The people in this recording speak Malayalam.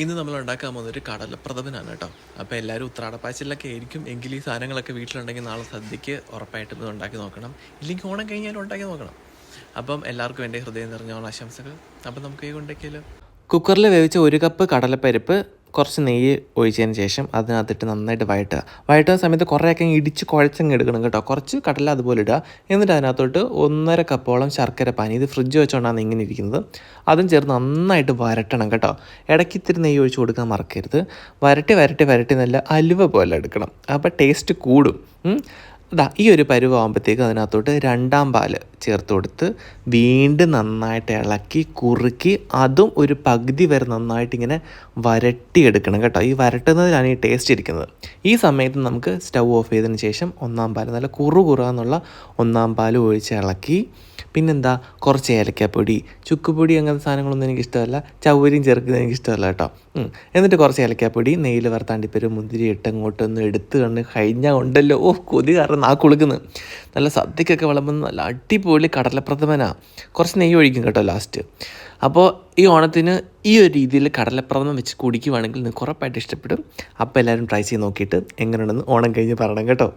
ഇന്ന് നമ്മൾ ഉണ്ടാക്കാൻ പോകുന്നൊരു കടലപ്രഥമനാണ് കേട്ടോ. അപ്പോൾ എല്ലാവരും ഉത്രാടപ്പാച്ചിലൊക്കെ ആയിരിക്കും. എങ്കിൽ ഈ സാധനങ്ങളൊക്കെ വീട്ടിലുണ്ടെങ്കിൽ നാളെ സദ്യക്ക് ഉറപ്പായിട്ടും ഇത് ഉണ്ടാക്കി നോക്കണം. ഇല്ലെങ്കിൽ ഓണം കഴിഞ്ഞാലും ഉണ്ടാക്കി നോക്കണം. അപ്പം എല്ലാവർക്കും എന്റെ ഹൃദയം നിറഞ്ഞ ഓണാശംസകൾ അപ്പം നമുക്ക് ഈ ഉണ്ടാക്കിയാലോ കുക്കറിൽ വേവിച്ച ഒരു കപ്പ് കടലപ്പരിപ്പ് കുറച്ച് നെയ്യ് ഒഴിച്ചതിന് ശേഷം അതിനകത്തിട്ട് നന്നായിട്ട് വഴറ്റുക. വഴറ്റുന്ന സമയത്ത് കുറേയൊക്കെ ഇടിച്ച് കുഴച്ചങ്ങ് എടുക്കണം കേട്ടോ. കുറച്ച് കടല അതുപോലെ ഇടുക. എന്നിട്ട് അതിനകത്തോട്ട് ഒന്നര കപ്പോളം ശർക്കര പാനി. ഇത് ഫ്രിഡ്ജ് വെച്ചുകൊണ്ടാണ് ഇങ്ങനെ ഇരിക്കുന്നത്. അതും ചേർന്ന് നന്നായിട്ട് വരട്ടണം കേട്ടോ. ഇടയ്ക്ക് ഇത്തിരി നെയ്യ് ഒഴിച്ച് കൊടുക്കാൻ മറക്കരുത്. വരട്ടി വരട്ടി വരട്ടി നല്ല അലുവ പോലെ എടുക്കണം. അപ്പോൾ ടേസ്റ്റ് കൂടും. ഇതാ ഈ ഒരു പരുവാകുമ്പോഴത്തേക്ക് അതിനകത്തോട്ട് രണ്ടാം പാൽ ചേർത്ത് കൊടുത്ത് വീണ്ടും നന്നായിട്ട് ഇളക്കി കുറുക്കി അതും ഒരു പകുതി വരെ നന്നായിട്ട് ഇങ്ങനെ വരട്ടിയെടുക്കണം കേട്ടോ. ഈ വരട്ടുന്നതിലാണ് ഈ ടേസ്റ്റ് ഇരിക്കുന്നത്. ഈ സമയത്ത് നമുക്ക് സ്റ്റൗ ഓഫ് ചെയ്തതിന് ശേഷം ഒന്നാം പാൽ നല്ല കുറു കുറാന്നുള്ള ഒന്നാം പാൽ ഒഴിച്ച് ഇളക്കി പിന്നെന്താ കുറച്ച് ഏലക്കാപ്പൊടി ചുക്കുപൊടി അങ്ങനത്തെ സാധനങ്ങളൊന്നും എനിക്ക് ഇഷ്ടമല്ല ചൗരിയും ചേർക്കുന്നത് എനിക്ക് ഇഷ്ടമല്ല കേട്ടോ എന്നിട്ട് കുറച്ച് ഏലക്കാപ്പൊടി നെയ്യിൽ വറുത്താണ്ടിപ്പരും മുന്തിരി ഇട്ട് അങ്ങോട്ടൊന്ന് എടുത്ത് കണ്ട് കഴിഞ്ഞാൽ ഉണ്ടല്ലോ. ഓ കൊതി കാരണം നാ കുളിക്കുന്നത് നല്ല സദ്യക്കൊക്കെ വിളമ്പുന്ന നല്ല അടിപൊളി കടലപ്രഥമനാണ് കുറച്ച് നെയ്യ് ഒഴിക്കും കേട്ടോ ലാസ്റ്റ്. അപ്പോൾ ഈ ഓണത്തിന് ഈ ഒരു രീതിയിൽ കടലപ്രഥമം വെച്ച് കുടിക്കുവാണെങ്കിൽ നിങ്ങൾക്ക് ഉറപ്പായിട്ട് ഇഷ്ടപ്പെടും. അപ്പോൾ എല്ലാവരും ട്രൈ ചെയ്ത് നോക്കിയിട്ട് എങ്ങനെയുണ്ടെന്ന് ഓണം കഴിഞ്ഞ് പറയണം കേട്ടോ.